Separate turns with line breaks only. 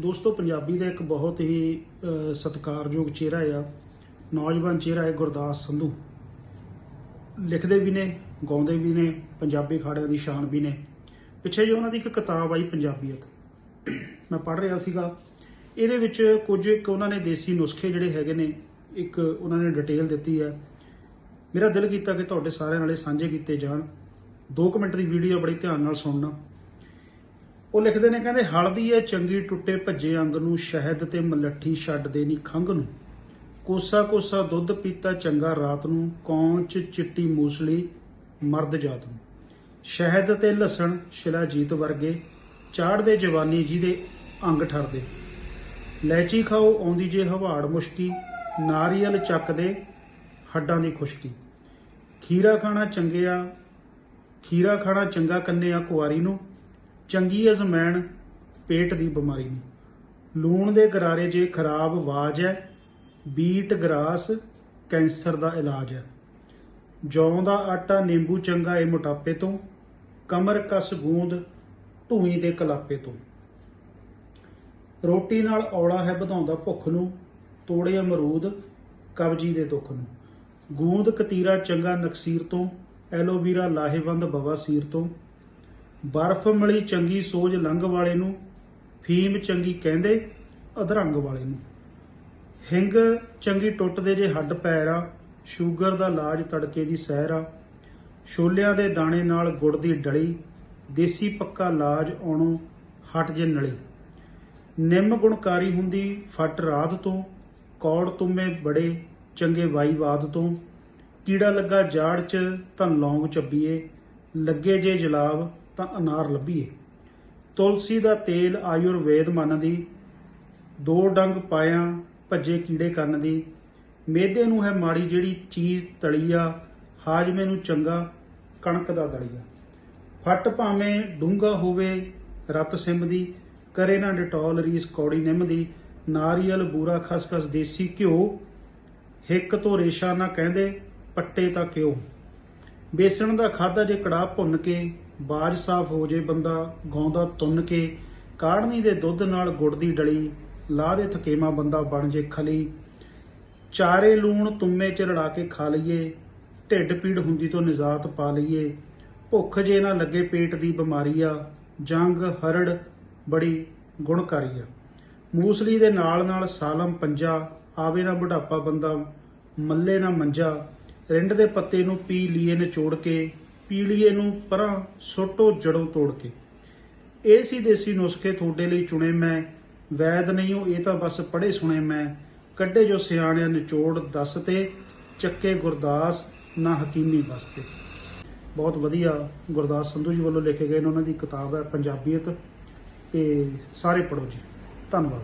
ਦੋਸਤੋ, ਪੰਜਾਬੀ ਦਾ ਇੱਕ ਬਹੁਤ ਹੀ ਸਤਿਕਾਰਯੋਗ ਚਿਹਰਾ ਆ। ਨੌਜਵਾਨ ਚਿਹਰਾ ਹੈ ਗੁਰਦਾਸ ਸੰਧੂ। ਲਿਖਦੇ ਵੀ ਨੇ, ਗਾਉਂਦੇ ਵੀ ਨੇ, ਪੰਜਾਬੀ ਖਾੜਿਆਂ ਦੀ ਸ਼ਾਨ ਵੀ ਨੇ। ਪਿੱਛੇ ਜੇ ਉਹਨਾਂ ਦੀ ਇੱਕ ਕਿਤਾਬ ਆਈ ਪੰਜਾਬੀਅਤ। ਮੈਂ ਪੜ੍ਹ ਰਿਹਾ ਸੀਗਾ। ਇਹਦੇ ਵਿੱਚ ਕੁਝ ਇੱਕ ਉਹਨਾਂ ਨੇ ਦੇਸੀ ਨੁਸਖੇ ਜਿਹੜੇ ਹੈਗੇ ਨੇ, ਇੱਕ ਉਹਨਾਂ ਨੇ ਡਿਟੇਲ ਦਿੱਤੀ ਹੈ। ਮੇਰਾ ਦਿਲ ਕੀਤਾ ਕਿ ਤੁਹਾਡੇ ਸਾਰਿਆਂ ਨਾਲੇ ਸਾਂਝੇ ਕੀਤੇ ਜਾਣ। 2 ਮਿੰਟ ਦੀ ਵੀਡੀਓ ਬੜੀ ਧਿਆਨ ਨਾਲ ਸੁਣਨਾ। ਉਹ ਲਿਖਦੇ ਨੇ, ਕਹਿੰਦੇ, ਹਲਦੀ ਐ ਚੰਗੀ ਟੁੱਟੇ ਭੱਜੇ ਅੰਗ ਨੂੰ, ਸ਼ਹਿਦ ਤੇ ਮਲੱਠੀ ਛੱਡ ਦੇਣੀ ਖੰਗ ਨੂੰ। ਕੋਸਾ ਕੋਸਾ ਦੁੱਧ ਪੀਤਾ ਚੰਗਾ ਰਾਤ ਨੂੰ, ਕੌਂਚ ਚਿੱਟੀ ਮੂਸਲੀ ਮਰਦ ਜਾਤ ਨੂੰ। ਸ਼ਹਿਦ ਤੇ ਲਸਣ ਸ਼ਿਲਾਜੀਤ ਵਰਗੇ, ਚਾੜਦੇ ਜਵਾਨੀ ਜਿਹਦੇ ਅੰਗ ਠਰਦੇ। ਲੈਚੀ ਖਾਓ, ਆਉਂਦੀ ਜੇ ਹਵਾੜ ਮੁਸ਼ਕੀ, ਨਾਰੀਅਲ ਚੱਕਦੇ ਹੱਡਾਂ ਦੀ ਖੁਸ਼ਕੀ। ਖੀਰਾ ਖਾਣਾ ਚੰਗਿਆ, ਖੀਰਾ ਖਾਣਾ ਚੰਗਾ ਕੰਨਿਆ ਕੁਆਰੀ ਨੂੰ ਚੰਗੀ ਅਜ਼ਮੈਣ ਪੇਟ ਦੀ ਬਿਮਾਰੀ ਨੂੰ। ਲੂਣ ਦੇ ਗਰਾਰੇ ਜੇ ਖਰਾਬ ਆਵਾਜ਼ ਹੈ ਬੀਟ ਗਰਾਸ ਕੈਂਸਰ ਦਾ ਇਲਾਜ ਹੈ ਜੌਂ ਦਾ ਆਟਾ ਨਿੰਬੂ ਚੰਗਾ ਏ ਮੋਟਾਪੇ ਤੋਂ, ਕਮਰ ਕਸ ਗੂੰਦ ਧੂਈ ਦੇ ਕਲਾਪੇ ਤੋਂ। ਰੋਟੀ ਨਾਲ ਔਲਾ ਹੈ ਵਧਾਉਂਦਾ ਭੁੱਖ ਨੂੰ, ਤੋੜੇ ਅਮਰੂਦ ਕਬਜੀ ਦੇ ਦੁੱਖ ਨੂੰ। ਗੂੰਦ ਕਤੀਰਾ ਚੰਗਾ ਨਕਸੀਰ ਤੋਂ, ਐਲੋਵੀਰਾ ਲਾਹੇਵੰਦ ਬਵਾਸੀਰ ਤੋਂ। ਬਰਫ਼ ਮਲੀ ਚੰਗੀ ਸੋਜ ਲੰਘ ਵਾਲੇ ਨੂੰ, ਫੀਮ ਚੰਗੀ ਕਹਿੰਦੇ ਅਧਰੰਗ ਵਾਲੇ ਨੂੰ। ਹਿੰਗ ਚੰਗੀ ਟੁੱਟਦੇ ਜੇ ਹੱਡ ਪੈਰ ਆ, ਸ਼ੂਗਰ ਦਾ ਇਲਾਜ ਤੜਕੇ ਦੀ ਸਹਿਰ ਆ। ਛੋਲਿਆਂ ਦੇ ਦਾਣੇ ਨਾਲ ਗੁੜ ਦੀ ਡਲੀ, ਦੇਸੀ ਪੱਕਾ ਇਲਾਜ ਆਉਣੋਂ ਹਟ ਜੇ ਨਲੀ। ਨਿੰਮ ਗੁਣਕਾਰੀ ਹੁੰਦੀ ਫਟ ਰਾਤ ਤੋਂ, ਕੌੜ ਤੁਮੇ ਬੜੇ ਚੰਗੇ ਵਾਈਵਾਦ ਤੋਂ। ਕੀੜਾ ਲੱਗਾ ਜਾੜ 'ਚ ਤਾਂ ਲੌਂਗ ਚੱਬੀਏ, ਲੱਗੇ ਜੇ ਜਲਾਬ ਤਾਂ ਅਨਾਰ ਲੱਭੀਏ। ਤੁਲਸੀ ਦਾ ਤੇਲ ਆਯੁਰਵੇਦ ਮੰਨਦੀ, ਦੋ ਡੰਗ ਪਾਇਆ ਭੱਜੇ ਕੀੜੇ ਕੰਨ ਦੀ। ਮੇਦੇ ਨੂੰ ਹੈ ਮਾੜੀ ਜਿਹੜੀ ਚੀਜ਼ ਤਲੀਆ, ਹਾਜਮੇ ਨੂੰ ਚੰਗਾ, ਕਣਕ ਦਾ ਦਲੀਆ। ਫੱਟ ਭਾਵੇਂ ਡੂੰਗਾ ਹੋਵੇ ਰਤ ਸਿੰਮ ਦੀ ਕਰੇ ਨਾ ਡਟੋਲ ਰੀਸ ਕੌੜੀ ਨਿੰਮ ਦੀ ਨਾਰੀਅਲ, ਬੂਰਾ, ਖਸਖਸ, ਦੇਸੀ ਘਿਓ, ਹਿੱਕ ਤੋਂ ਰੇਸ਼ਾ ਨਾ ਕਹਿੰਦੇ, ਪੱਟੇ ਤਾਂ ਕਿਉ ਬੇਸਣ ਦਾ ਖਾਦਾ ਜੇ ਕੜਾਹ ਭੁੰਨ ਕੇ ਬਾਜ ਸਾਫ਼ ਹੋ ਜੇ ਬੰਦਾ, ਗਾਉਂਦਾ ਤੁੰਨ ਕੇ ਕਾੜਨੀ ਦੇ ਦੁੱਧ ਨਾਲ ਗੁੜ ਦੀ ਡਲੀ, ਲਾਹ ਦੇ ਥਕੇਮਾ ਬੰਦਾ ਬਣ ਜੇ ਖਲੀ। ਚਾਰੇ ਲੂਣ ਤੁੰਮੇ ਚ ਰੜਾ ਕੇ ਖਾ ਲਈਏ, ਢਿੱਡ ਪੀੜ ਹੁੰਦੀ ਤੋਂ ਨਿਜਾਤ ਪਾ ਲਈਏ। ਭੁੱਖ ਜੇ ਨਾ ਲੱਗੇ ਪੇਟ ਦੀ ਬਿਮਾਰੀ ਆ ਜੰਗ, ਹਰੜ ਬੜੀ ਗੁਣਕਾਰੀ ਆ ਮੂਸਲੀ ਦੇ ਨਾਲ ਨਾਲ ਸਾਲਮ ਪੰਜਾ, ਆਵੇ ਨਾ ਬੁਢਾਪਾ ਬੰਦਾ, ਮੱਲੇ ਨਾ ਮੰਜਾ, ਰਿੰਡ ਦੇ ਪੱਤੇ ਨੂੰ ਪੀ ਲੀਏ ਨਿਚੋੜ ਕੇ ਪੀਲੀਏ ਨੂੰ ਪਰਾਂ ਸੁੱਟੋ ਜੜੋਂ ਤੋੜ ਕੇ। ਇਹ ਸੀ ਦੇਸੀ ਨੁਸਖੇ ਤੁਹਾਡੇ ਲਈ ਚੁਣੇ ਮੈਂ। ਵੈਦ ਨਹੀਂ ਹੋ, ਇਹ ਤਾਂ ਬਸ ਪੜ੍ਹੇ ਸੁਣੇ ਮੈਂ। ਕੱਢੇ ਜੋ ਸਿਆਣਿਆਂ ਨਿਚੋੜ ਦੱਸ ਤੇ, ਚੱਕੇ ਗੁਰਦਾਸ ਨਾ ਹਕੀਮੀ ਬਸਤੇ ਬਹੁਤ ਵਧੀਆ ਗੁਰਦਾਸ ਸੰਧੂ ਜੀ ਵੱਲੋਂ ਲਿਖੇ ਗਏ ਨੇ, ਉਹਨਾਂ ਦੀ ਕਿਤਾਬ ਹੈ ਪੰਜਾਬੀਅਤ। ਤੇ ਸਾਰੇ ਪੜ੍ਹੋ ਜੀ। ਧੰਨਵਾਦ।